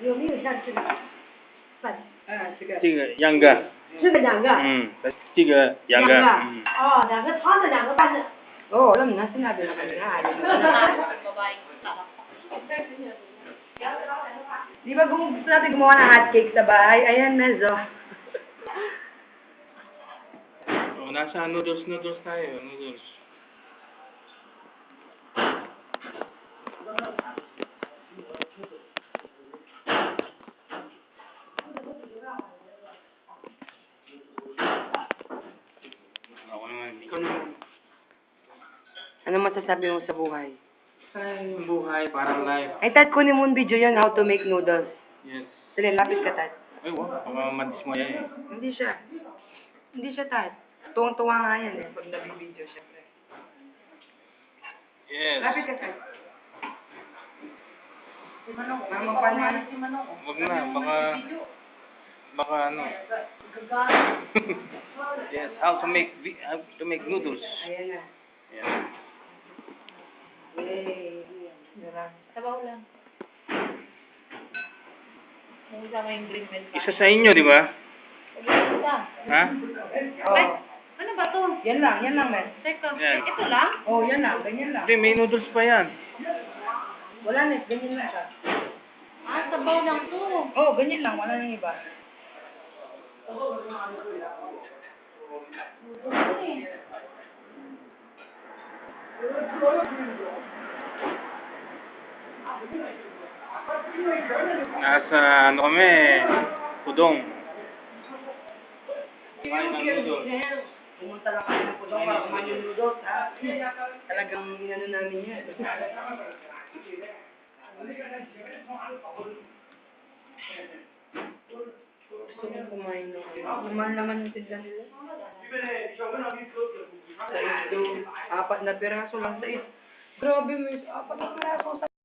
有没有三？这个。两个。这个两个。嗯。这个两个。两个。哦，两个长的，两个短的。哦，那你们圣诞节的？哈。你把公公昨天给那 hot cake，哎呀，那都。哦，那啥 noodles noodles？Masasabi mo sa buhay? Ay, buhay, parang life. Ay, Tat, kunin mo yung video yun, how to make noodles. Yes. Dali, lapit ka, Tat. Ay, wow, baka madis mo yan eh. Hindi siya. Hindi siya, Tat. Tuwang-tuwa nga yan eh, pag nabibideo, syempre. Yes. Lapit ka, Tat. Mama pa na. Wag na, baka, baka ano. yes, how to make, how to make noodles. Ayan na. Yan. Yay. Diba? Sabaw lang. Yung kasama yung green milk. Isa sa inyo, di ba? Ano? Ha? Oh. Ano ba to? Yan lang, yan lang, man. Teka, Yan. ito lang? Oh, yan lang, ganyan lang. Hindi, may noodles pa yan. Wala na, ganyan lang siya. Ah, sabaw lang to. Oh, ganyan lang, wala nang iba. Nasa ano kami, Pudong. Kain ng noodles. Pumunta lang kami ng Pudong para kumain yung noodles, ha? Talagang inano namin yan. Gusto kong kumain ng ano. Mahal naman yung tinda nila. Sa ito, apat na piraso lang sa is. Grabe, miss. Apat na piraso sa